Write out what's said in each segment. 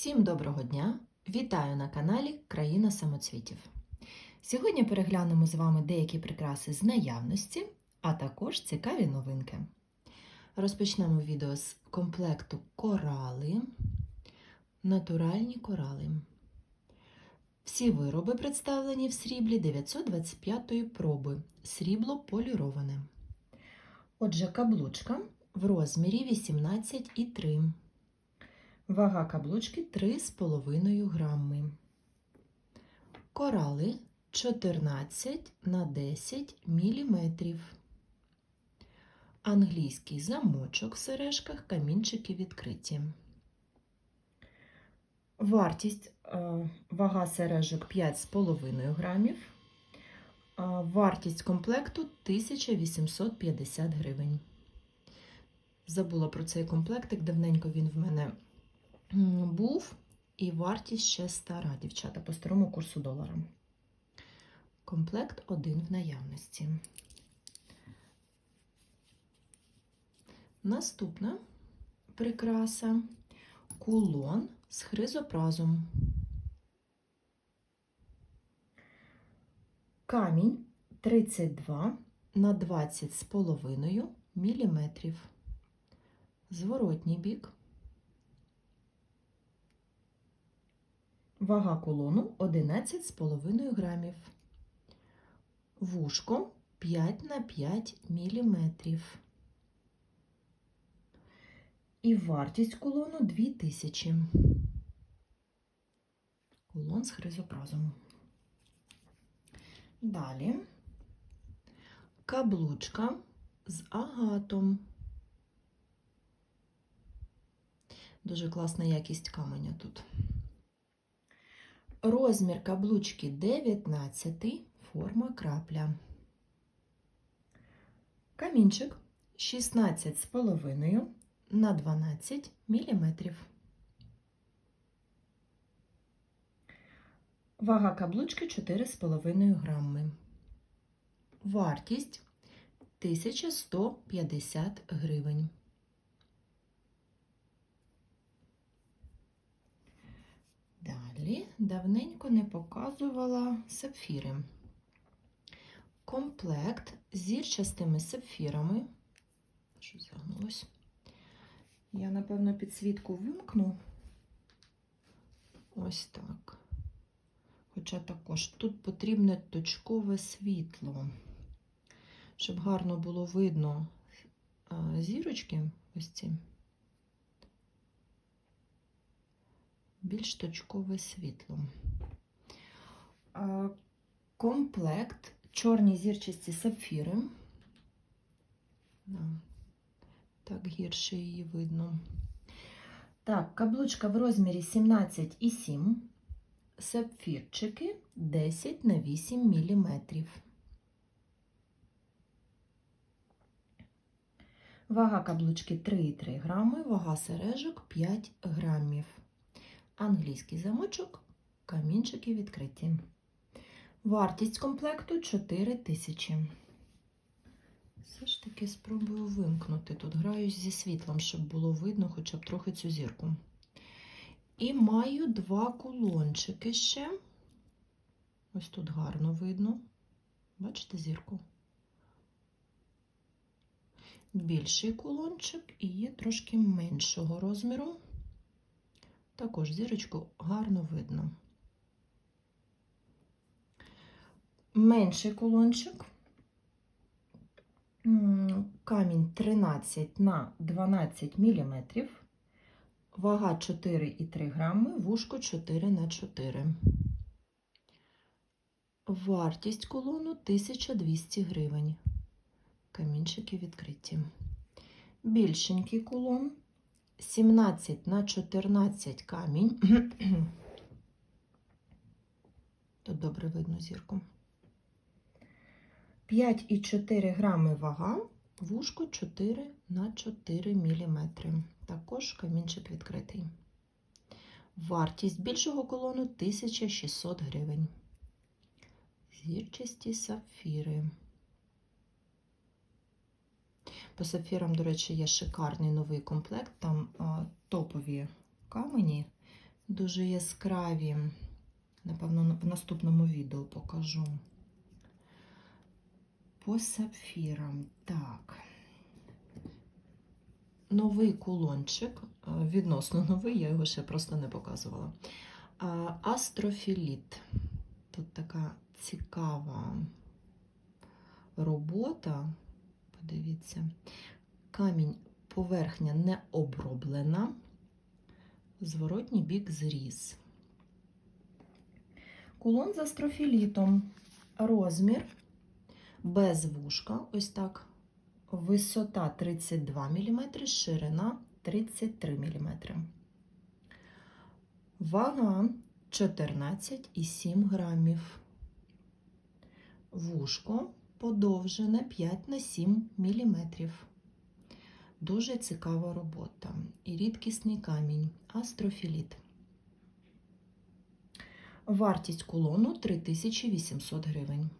Всім доброго дня! Вітаю на каналі Країна самоцвітів. Сьогодні переглянемо з вами деякі прикраси з наявності, а також цікаві новинки. Розпочнемо відео з комплекту корали, натуральні корали. Всі вироби представлені в сріблі 925 проби, срібло поліроване. Отже, каблучка в розмірі 18,3 Вага каблучки 3,5 грами. Корали 14 на 10 міліметрів. Англійський замочок в сережках, камінчики відкриті. Вартість е, вага сережок 5,5 грамів. Вартість комплекту 1850 гривень. Забула про цей комплектик, давненько він в мене був, і вартість ще стара, дівчата, по старому курсу долара. Комплект один в наявності. Наступна прикраса кулон з хризопразом. Камінь 32 на 20 з половиною міліметрів. Зворотній бік. Вага кулону 11,5 грамів. Вушко 5 на 5 міліметрів. І вартість кулону 2000. Кулон з хризопразом. Далі каблучка з агатом. Дуже класна якість каменя тут. Розмір каблучки 19, форма крапля. Камінчик 16,5 на 12 мм. Вага каблучки 4,5 грами. Вартість 1150 гривень. Далі давненько не показувала сапфіри. Комплект з зірчастими сапфірами. Що загнулось? Я, напевно, підсвітку вимкну. Ось так. Хоча також тут потрібне точкове світло, щоб гарно було видно зірочки ось ці. Більш точкове світло. Комплект чорні зірчасті сапфіри. Так гірше її видно. Так, каблучка в розмірі 17,7 сапфірчики 10 на 8 мм. Вага каблучки 3,3 грами, вага сережок 5 грамів. Англійський замочок, камінчики відкриті. Вартість комплекту 4 тисячі. Все ж таки спробую вимкнути. Тут граюсь зі світлом, щоб було видно хоча б трохи цю зірку. І маю два кулончики ще. Ось тут гарно видно. Бачите зірку? Більший кулончик і є трошки меншого розміру. Також зірочку гарно видно. Менший кулончик. Камінь 13 на 12 міліметрів. Вага 4,3 грами, вушко 4 на 4. Вартість колону 1200 гривень. Камінчики відкриті. Більшенький кулон 17 на 14 камінь. Тут добре видно зірку. 5,4 грами вага, вушко 4 на 4 міліметри. Також камінчик відкритий. Вартість більшого колону 1600 гривень. Зірчасті сапфіри. По сапфірам, до речі, є шикарний новий комплект. Там топові камені. дуже яскраві. Напевно, в наступному відео покажу. По сапфірам. Так. Новий кулончик. Відносно новий, я його ще просто не показувала. Астрофіліт. Тут така цікава робота. Подивіться. Камінь, поверхня не оброблена. Зворотній бік зріз. Кулон з астрофілітом. Розмір без вушка. Ось так. Висота 32 мм, ширина 33 мм. Вага 14,7 грамів. Вушко подовжене 5 на 7 мм. Дуже цікава робота. І рідкісний камінь астрофіліт. Вартість кулону 3800 гривень.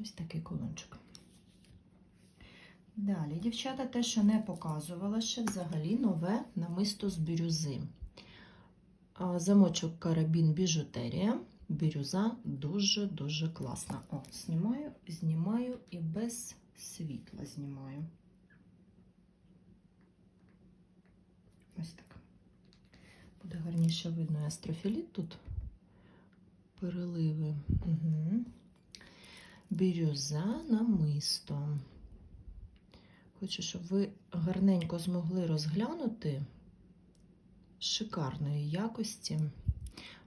Ось такий колончик. Далі, дівчата, те, що не показувала ще взагалі нове намисто з бірюзи. Замочок карабін біжутерія. Бірюза дуже-дуже класна. О, знімаю, знімаю і без світла знімаю. Ось так. Буде гарніше видно астрофіліт тут. Переливи. Угу. Бірюза намисто. Хочу, щоб ви гарненько змогли розглянути шикарної якості.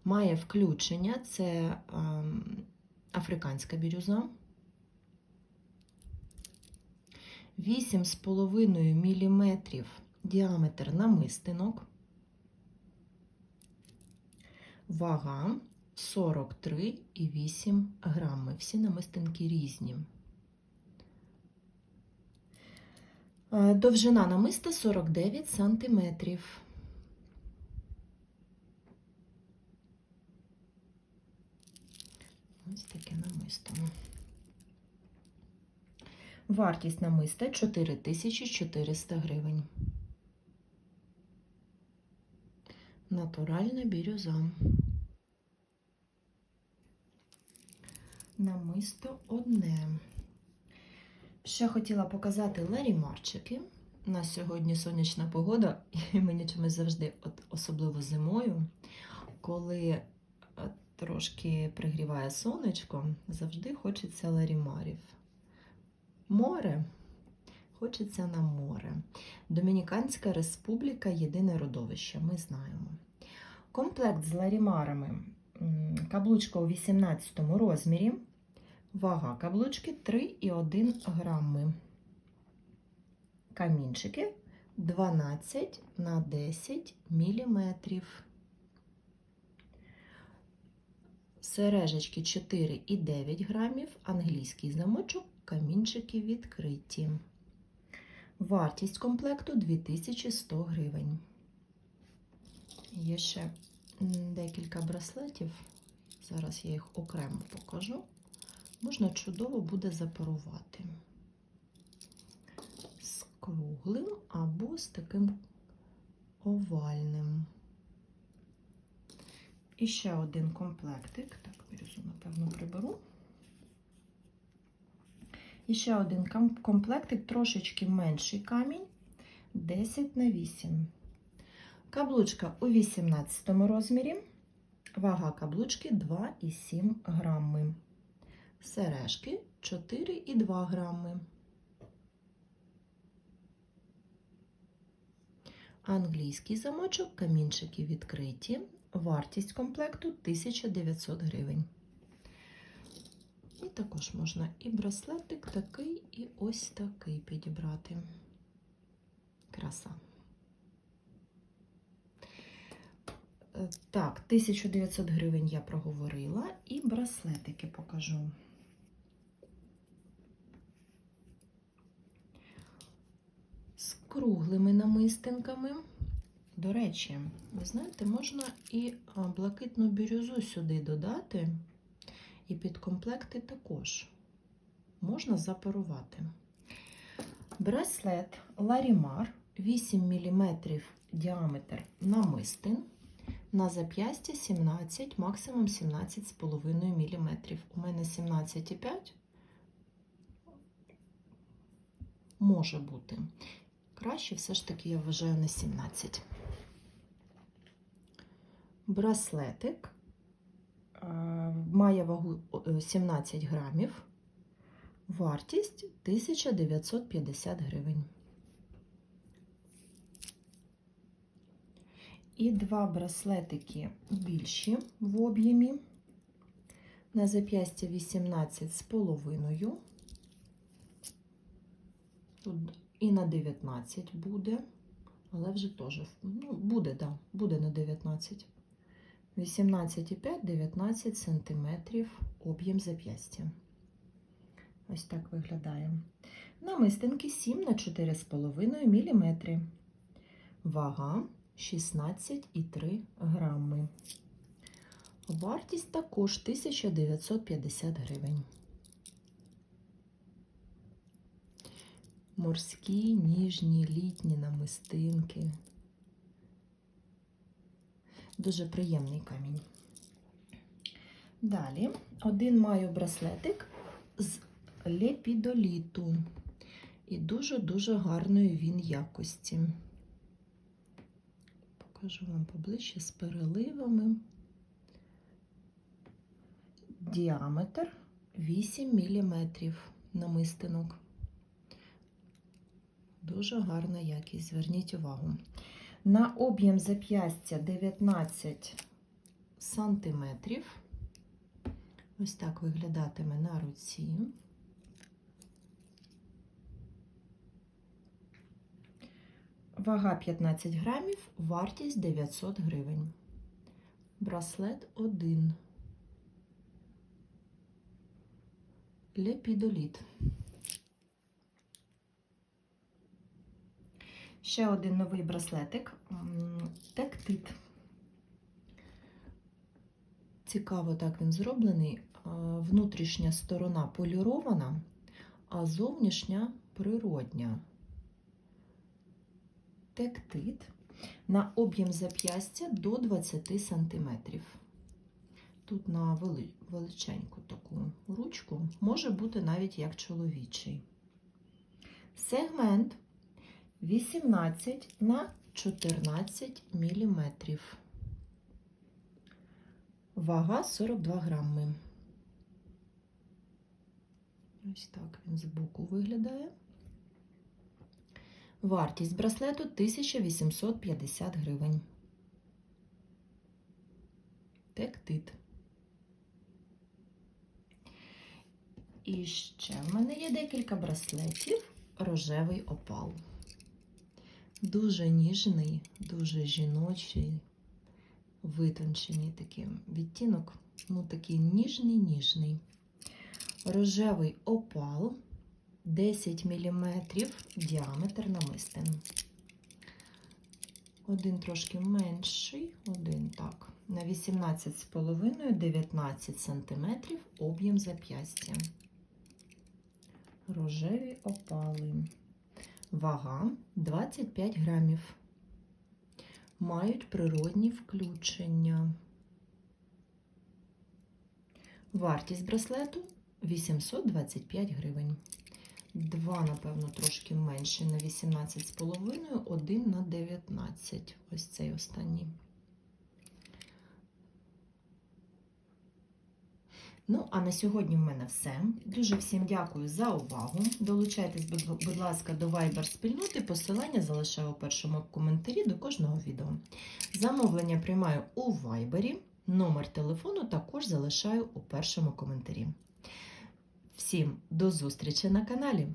Має включення, це ем, африканська бірюза. 8,5 мм діаметр намистинок. Вага 43,8 грами. Всі намистинки різні. Е, Довжина намиста 49 сантиметрів. Ось намисто. Вартість намиста 4400 гривень. Натуральна бірюза. Намисто одне. Ще хотіла показати ларімарчики. У нас сьогодні сонячна погода, і мені чомусь завжди, от особливо зимою, коли трошки пригріває сонечко, завжди хочеться ларімарів. Море. Хочеться на море. Домініканська республіка єдине родовище, ми знаємо. Комплект з ларімарами. Каблучка у 18 розмірі. Вага каблучки 3,1 грами. Камінчики 12 на 10 міліметрів. Сережечки 4,9 грамів, англійський замочок, камінчики відкриті. Вартість комплекту 2100 гривень. Є ще декілька браслетів. Зараз я їх окремо покажу. Можна чудово буде запарувати з круглим або з таким овальним. І ще один комплектик. Так, бірюзу, напевно, приберу. І ще один комплектик, трошечки менший камінь, 10 на 8. Каблучка у 18 розмірі. Вага каблучки 2,7 грами. Сережки 4,2 грами. Англійський замочок, камінчики відкриті. Вартість комплекту 1900 гривень. І також можна і браслетик такий, і ось такий підібрати. Краса. Е, Так, 1900 гривень я проговорила, і браслетики покажу. З круглими намистинками. До речі, ви знаєте, можна і блакитну бірюзу сюди додати, і під комплекти також можна запарувати. Браслет Ларімар 8 мм діаметр намистин. На зап'ястя 17, максимум 17,5 мм. У мене 17,5 може бути. Краще все ж таки, я вважаю, на 17. Браслетик е, має вагу е, 17 грамів. Вартість 1950 гривень. І два браслетики більші в об'ємі. На зап'ястя 18 з половиною. Тут і на 19 буде, але вже теж ну, буде, да, буде на 19. 18,5 19 сантиметрів об'єм зап'ястя. Ось так виглядає. Намистинки 7 на 4,5 мм. Вага 16,3 грами. Вартість також 1950 гривень. Морські, ніжні, літні намистинки. Дуже приємний камінь. Далі один маю браслетик з лепідоліту. І дуже-дуже гарної він якості. Покажу вам поближче з переливами. Діаметр 8 мм намистинок. Дуже гарна якість, зверніть увагу. На об'єм зап'ястя 19 сантиметрів. Ось так виглядатиме на руці. Вага 15 грамів, вартість 900 гривень. Браслет 1. Лепідоліт. Ще один новий браслетик. Тектит. Цікаво, так він зроблений. Внутрішня сторона полірована, а зовнішня природня. Тектит на об'єм зап'ястя до 20 см. Тут на величеньку таку ручку може бути навіть як чоловічий. Сегмент 18 на 14 мм. Вага 42 грами. Ось так він збоку виглядає. Вартість браслету 1850 гривень. Тектит. І ще в мене є декілька браслетів. Рожевий опал. Дуже ніжний, дуже жіночий, витончений такий відтінок. Ну, такий ніжний, ніжний. Рожевий опал 10 мм діаметр намистин. Один трошки менший, один так. На 18,5 19 см об'єм зап'ястя. Рожеві опали. Вага 25 грамів. Мають природні включення. Вартість браслету 825 гривень. Два, напевно, трошки менше на 18,5, один на 19. Ось цей останній. Ну, а на сьогодні в мене все. Дуже всім дякую за увагу. Долучайтесь, будь ласка, до Viber спільноти. Посилання залишаю у першому коментарі до кожного відео. Замовлення приймаю у Viber. Номер телефону також залишаю у першому коментарі. Всім до зустрічі на каналі!